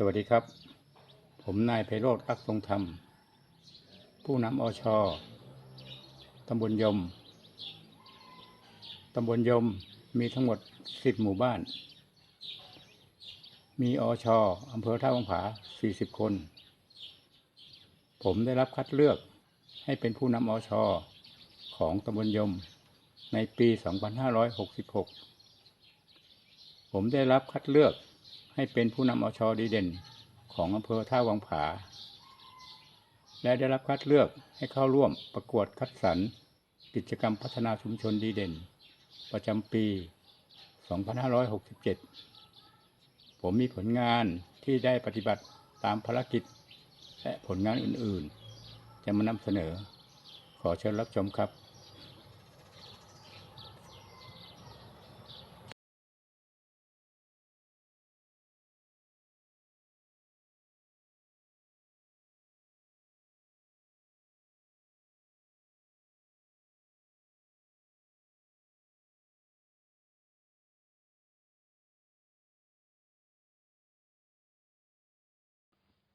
สวัสดีครับ ผมนายไพโรธรักทรงธรรม ผู้นำอชตำบลยม ตำบลยมมีทั้งหมด10หมู่บ้าน มีอชอำเภอท่าวังผา40คน ผมได้รับคัดเลือกให้เป็นผู้นำอชของตำบลยมในปี 2566 ผมได้รับคัดเลือก ให้เป็นผู้นำอชดีเด่นของอำเภอท่าวังผา และได้รับคัดเลือกให้เข้าร่วมประกวดคัดสรรกิจกรรมพัฒนาชุมชนดีเด่น ประจำปี 2567 ผมมีผลงานที่ได้ปฏิบัติตามภารกิจ และผลงานอื่น ๆ จะมานำเสนอ ขอเชิญรับชมครับ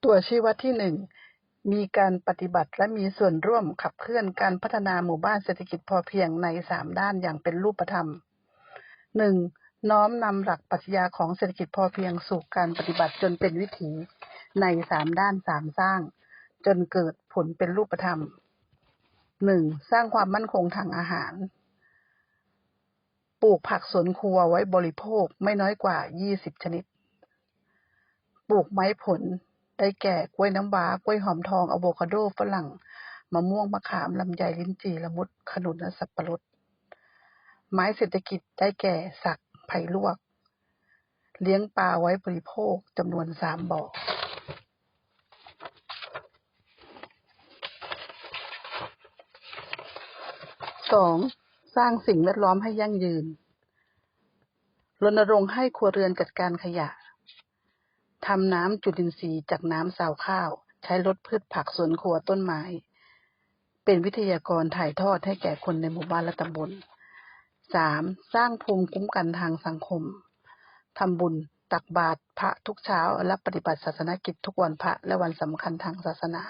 ตัวชี้วัดที่หนึ่งมีการปฏิบัติและมีส่วนร่วมขับเคลื่อนการพัฒนาหมู่บ้านเศรษฐกิจพอเพียงในสามด้านอย่างเป็นรูปธรรมหนึ่งน้อมนำหลักปรัชญาของเศรษฐกิจพอเพียงสู่การปฏิบัติจนเป็นวิถีในสามด้านสามสร้าง จนเกิดผลเป็นรูปธรรมหนึ่งสร้างความมั่นคงทางอาหาร ปลูกผักสวนครัวไว้บริโภคไม่น้อยกว่า 20 ชนิด ปลูกไม้ผล ได้แก่ กล้วยน้ำว้า กล้วยหอมทอง อะโวคาโด ฝรั่ง มะม่วง มะขาม ลำไย ลิ้นจี่ ละมุด ขนุน และสับปะรด ไม้เศรษฐกิจ ได้แก่ สัก ไผ่ลวก เลี้ยงปลาไว้บริโภค จำนวนสามบ่อสองสร้างสิ่งแวดล้อมให้ยั่งยืน รณรงค์ให้ครัวเรือนจัดการขยะ ทำน้ำจุลินทรีย์จากน้ำสาวข้าว ใช้ลดพืชผักสวนครัวต้นไม้ เป็นวิทยากรถ่ายทอดให้แก่คนในหมู่บ้านและตำบลสามสร้างภูมิคุ้มกันทางสังคมทำบุญตักบาตรพระทุกเช้า และปฏิบัติศาสนกิจทุกวันพระและวันสำคัญทางศาสนา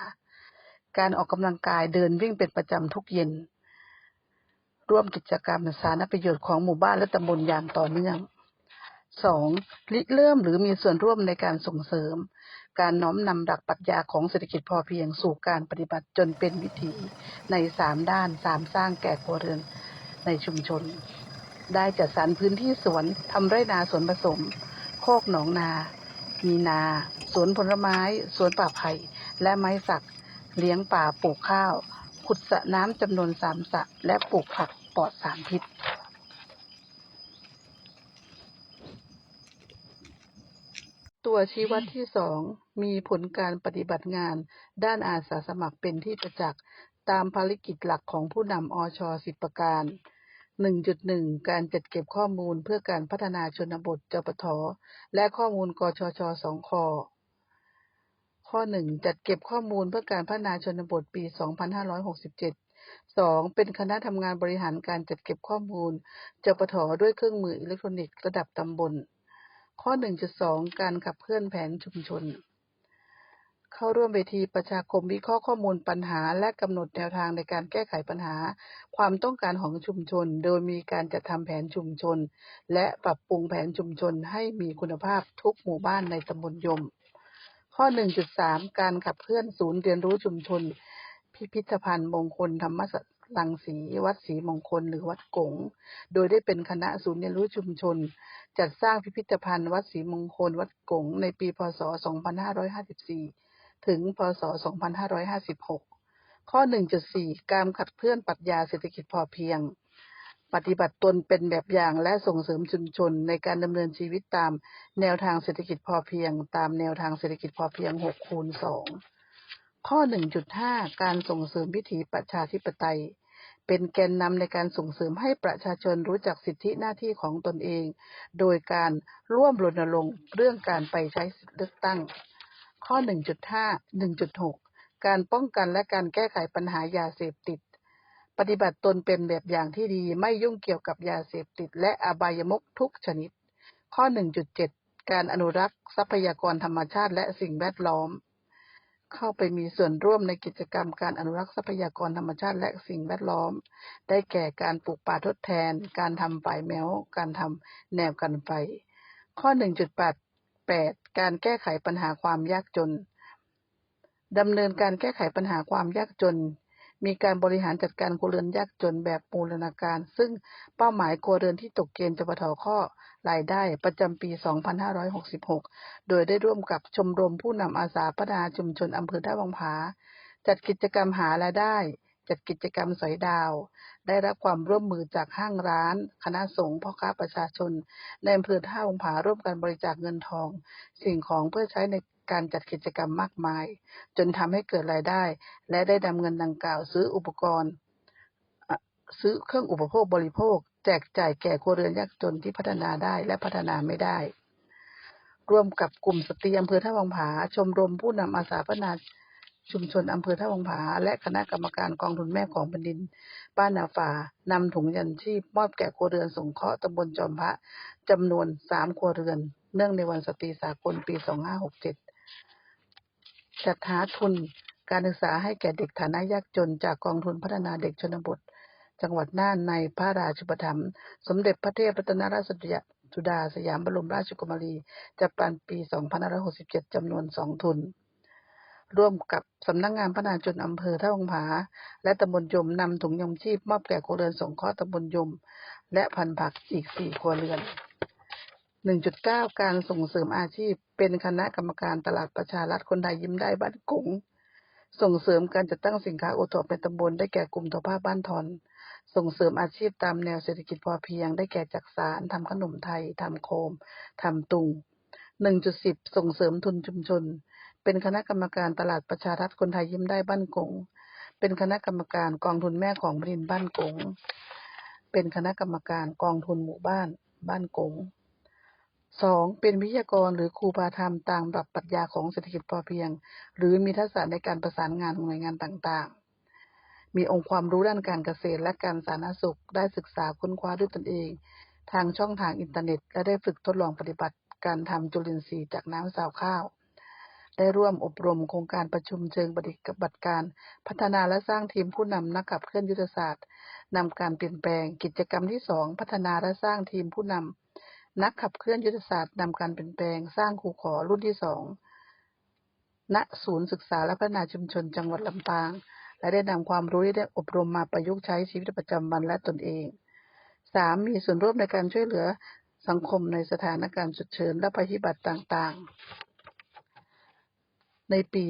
การออกกำลังกายเดินวิ่งเป็นประจำทุกเย็น ร่วมกิจกรรมสาธารณประโยชน์ของหมู่บ้านและตำบลอย่างต่อเนื่อง สองริเริ่มหรือมีส่วนร่วมในการส่งเสริม การน้อมนำหลักปรัชญาของเศรษฐกิจพอเพียงสู่การปฏิบัติจนเป็นวิถีในสามด้านสามสร้างแก่ครัวเรือนในชุมชน ได้จัดสรรพื้นที่สวนทำไร่นาสวนผสม โคกหนองนา มีนา สวนผลไม้ สวนป่าไผ่และไม้สัก เลี้ยงป่าปลูกข้าว ขุดสระน้ำจำนวนสามสระและปลูกผักปลอดสารพิษ ตัวชี้วัดที่สองมีผลการปฏิบัติงาน ด้านอาสาสมัครเป็นที่ประจักษ์ตามภารกิจหลักของผู้นำอชสิบประการ 1.1 การจัดเก็บข้อมูลเพื่อการพัฒนาชนบทจปทและข้อมูลกชชสองคข้อ 1 จัดเก็บข้อมูลเพื่อการพัฒนาชนบทปี 2567 2. เป็นคณะทำงานบริหารการจัดเก็บข้อมูลจปทด้วยเครื่องมืออิเล็กทรอนิกส์ระดับตำบล ข้อ1.2การขับเคลื่อนแผนชุมชน เข้าร่วมเวทีประชาคมวิเคราะห์ข้อมูลปัญหา และกำหนดแนวทางในการแก้ไขปัญหา ความต้องการของชุมชน โดยมีการจัดทำแผนชุมชน และปรับปรุงแผนชุมชนให้มีคุณภาพทุกหมู่บ้านในตำบลยม ข้อ 1.3 การขับเคลื่อนศูนย์เรียนรู้ชุมชน พิพิธภัณฑ์มงคลธรรม รังสี วัดศรีมงคล หรือวัดกง โดยได้เป็นคณะศูนย์เรียนรู้ชุมชน จัดสร้างพิพิธภัณฑ์ วัดศรีมงคล วัดกง ในปี พศ 2554 ถึง พศ 2556 ข้อ 1.4 การขับเคลื่อนปรัชญาเศรษฐกิจพอเพียง ปฏิบัติตนเป็นแบบอย่างและส่งเสริมชุมชนในการดำเนินชีวิตตามแนวทางเศรษฐกิจพอเพียง ตามแนวทางเศรษฐกิจพอเพียง6คูณ2ข้อ 1.5 การส่งเสริมวิถีประชาธิปไตย เป็นแกนนำในการส่งเสริมให้ประชาชนรู้จักสิทธิหน้าที่ของตนเอง โดยการร่วมรณรงค์เรื่องการไปใช้สิทธิเลือกตั้ง ข้อ 1.5 1.6 การป้องกันและการแก้ไขปัญหายาเสพติด ปฏิบัติตนเป็นแบบอย่างที่ดีไม่ยุ่งเกี่ยวกับยาเสพติด และอบายมุขทุกชนิด ข้อ 1.7 การอนุรักษ์ทรัพยากรธรรมชาติและสิ่งแวดล้อม เข้าไปมีส่วนร่วมในกิจกรรมการอนุรักษ์ทรัพยากรธรรมชาติและสิ่งแวดล้อม ได้แก่การปลูกป่าทดแทน การทำฝ่ายแมว การทำแนวกันไฟ ข้อ 1.88 การแก้ไขปัญหาความยากจนดำเนินการแก้ไขปัญหาความยากจน มีการบริหารจัดการครัวเรือนยากจนแบบบูรณาการ ซึ่งเป้าหมายครัวเรือนที่ตกเกณฑ์จปทข้อรายได้ประจำปี 2566 โดยได้ร่วมกับชมรมผู้นำอาสาพัฒนาชุมชนอำเภอท่าวังผา จัดกิจกรรมหารายได้ จัดกิจกรรมสอยดาว ได้รับความร่วมมือจากห้างร้าน คณะสงฆ์พ่อค้าประชาชน ในอำเภอท่าวังผาร่วมกันบริจาคเงินทอง สิ่งของเพื่อใช้ใน การจัดกิจกรรมมากมาย จนทำให้เกิดรายได้ และได้นำเงินดังกล่าวซื้ออุปกรณ์ ซื้อเครื่องอุปโภคบริโภค แจกจ่ายแก่ครัวเรือนยากจนที่พัฒนาได้และพัฒนาไม่ได้ ร่วมกับกลุ่มสตรีอำเภอท่าวังผา ชมรมผู้นำอาสาพัฒนาชุมชนอำเภอท่าวังผา และคณะกรรมการกองทุนแม่ของแผ่นดิน บ้านนาฝานำถุงยันชีพมอบแก่ครัวเรือนสงเคราะห์ตำบลจอมพระจำนวนสามครัวเรือน เนื่องในวันสตรีสากลปี 2567 จัดหาทุนการศึกษาให้แก่เด็กฐานะยากจนจากกองทุนพัฒนาเด็กชนบท จังหวัดน่านในพระราชูปถัมภ์สมเด็จพระเทพรัตนราชสุดาสยามบรมราชกุมารีจัดปันปี 2567 จำนวนสองทุน ร่วมกับสำนักงานพัฒนาชนอำเภอท่าวังผา และตำบลยมนำถุงยมชีพมอบแก่ครัวเรือนสงเคราะห์ตำบลยม และพันผักอีกสี่ครัวเรือน 1.9 การส่งเสริมอาชีพ เป็นคณะกรรมการตลาดประชารัฐคนไทยยิ้มได้บ้านกงส่งเสริมการจัดตั้งสินค้าโอทอปในตำบลได้แก่กลุ่มทอผ้าบ้านทอน ส่งเสริมอาชีพตามแนวเศรษฐกิจพอเพียง ได้แก่จักสารทำขนมไทยทำโคมทำตุง 1.10 ส่งเสริมทุนชุมชน เป็นคณะกรรมการตลาดประชารัฐคนไทยยิ้มได้บ้านกง เป็นคณะกรรมการกองทุนแม่ของบรินบ้านกง เป็นคณะกรรมการกองทุนหมู่บ้านบ้านกง สองเป็นวิทยากรหรือครูบาธรรมตามหลักปรัชญาของเศรษฐกิจพอเพียง หรือมีทักษะในการประสานงานของหน่วยงานต่างๆ มีองค์ความรู้ด้านการเกษตรและการสาธารณสุข ได้ศึกษาค้นคว้าด้วยตนเอง ทางช่องทางอินเทอร์เน็ต และได้ฝึกทดลองปฏิบัติการทำจุลินทรีย์จากน้ำสาวข้าว ได้ร่วมอบรมโครงการประชุมเชิงปฏิบัติการ พัฒนาและสร้างทีมผู้นำนักขับเคลื่อนยุทธศาสตร์นำการเปลี่ยนแปลง กิจกรรมที่สองพัฒนาและสร้างทีมผู้นำ นักขับเคลื่อนยุทธศาสตร์นำการเปลี่ยนแปลงสร้างครูขอรุ่นที่สอง ณ ศูนย์ศึกษาและพัฒนาชุมชนจังหวัดลำปาง และได้นำความรู้ที่ได้อบรมมาประยุกต์ใช้ชีวิตประจำวันและตนเองสามมีส่วนร่วมในการช่วยเหลือสังคมในสถานการณ์ฉุกเฉินและภัยพิบัติต่างๆ ในปี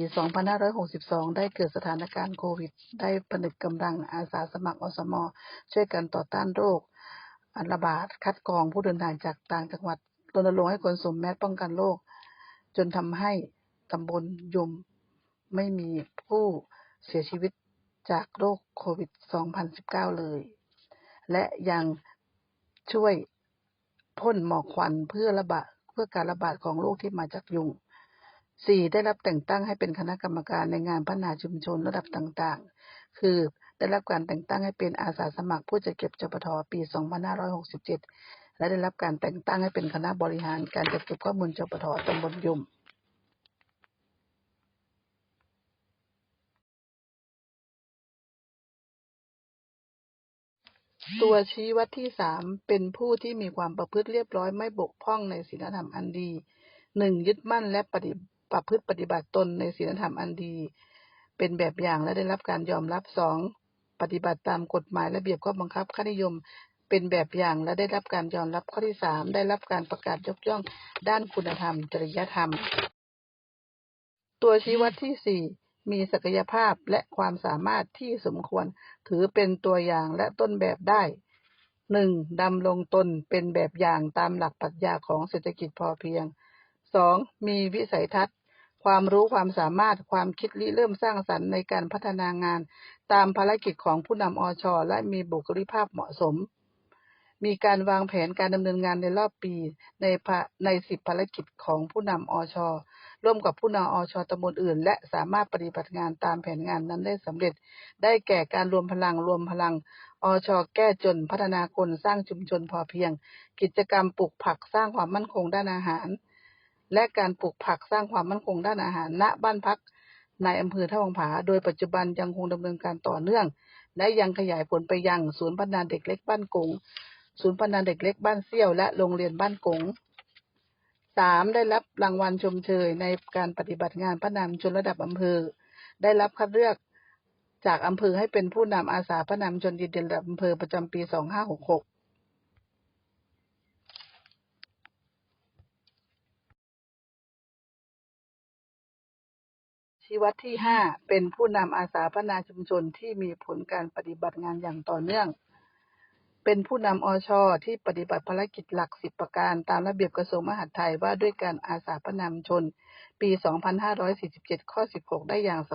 2562 ได้เกิดสถานการณ์โควิด ได้ผนึกกำลังอาสาสมัครอสม ช่วยกันต่อต้านโรค อันระบาดคัดกรองผู้เดินทางจากต่างจังหวัดรณรงค์ให้คนสวมแมสป้องกันโรคจนทำให้ตำบลยมไม่มีผู้เสียชีวิตจากโรคโควิด 2019 เลย และยังช่วยพ่นหมอกควันเพื่อระบาดเพื่อการระบาดของโรคที่มาจากยุงสี่ได้รับแต่งตั้งให้เป็นคณะกรรมการในงานพัฒนาชุมชนระดับต่างๆ คือ ได้รับการแต่งตั้งให้เป็นอาสาสมัครผู้จัดเก็บจปทปี 2567 และได้รับการแต่งตั้งให้เป็นคณะบริหารการจัดเก็บข้อมูลจปทตำบลยมตัวชี้วัดที่สามเป็นผู้ที่มีความประพฤติเรียบร้อยไม่บกพร่องในศีลธรรมอันดีหนึ่งยึดมั่นและปฏิประพฤติปฏิบัติตนในศีลธรรมอันดี เป็นแบบอย่างและได้รับการยอมรับสอง ปฏิบัติตามกฎหมายระเบียบข้อบังคับค่านิยมเป็นแบบอย่างและได้รับการยอมรับข้อที่สามได้รับการประกาศยกย่องด้านคุณธรรม จริยธรรม ตัวชี้วัดที่สี่มีศักยภาพและความสามารถที่สมควร ถือเป็นตัวอย่างและต้นแบบได้หนึ่งดำรงตนเป็นแบบอย่างตามหลักปรัชญาของเศรษฐกิจพอเพียงสองมีวิสัยทัศน์ ความรู้ความสามารถความคิดริเริ่มสร้างสรรค์ในการพัฒนางาน ตามภารกิจของผู้นำอชและมีบุคลิกภาพเหมาะสม มีการวางแผนการดำเนินงานในรอบปีในในสิบภารกิจของผู้นำอชร่วมกับผู้นำอชตำบลอื่น และสามารถปฏิบัติงานตามแผนงานนั้นได้สำเร็จ ได้แก่การรวมพลังรวมพลังอชแก้จนพัฒนาคนสร้างชุมชนพอเพียง กิจกรรมปลูกผักสร้างความมั่นคงด้านอาหาร และการปลูกผักสร้างความมั่นคงด้านอาหาร ณ บ้านพักในอำเภอท่าวังผา โดยปัจจุบันยังคงดำเนินการต่อเนื่อง และยังขยายผลไปยังศูนย์พัฒนาเด็กเล็กบ้านกง ศูนย์พัฒนาเด็กเล็กบ้านเซี่ยว และโรงเรียนบ้านกงสามได้รับรางวัลชมเชยในการปฏิบัติงานพระนำชนระดับอำเภอ ได้รับคัดเลือกจากอำเภอให้เป็นผู้นำอาสาพระนำชนดีเด่นระดับอำเภอประจำปี 2566 ชีวัดที่ห้าเป็นผู้นำอาสาพัฒนาชุมชนที่มีผลการปฏิบัติงานอย่างต่อเนื่อง เป็นผู้นำอชที่ปฏิบัติภารกิจหลักสิบประการ ตามระเบียบกระทรวงมหาดไทยว่าด้วยการอาสาพัฒนาชุมชน ปี 2547 ข้อ 16 ได้อย่างส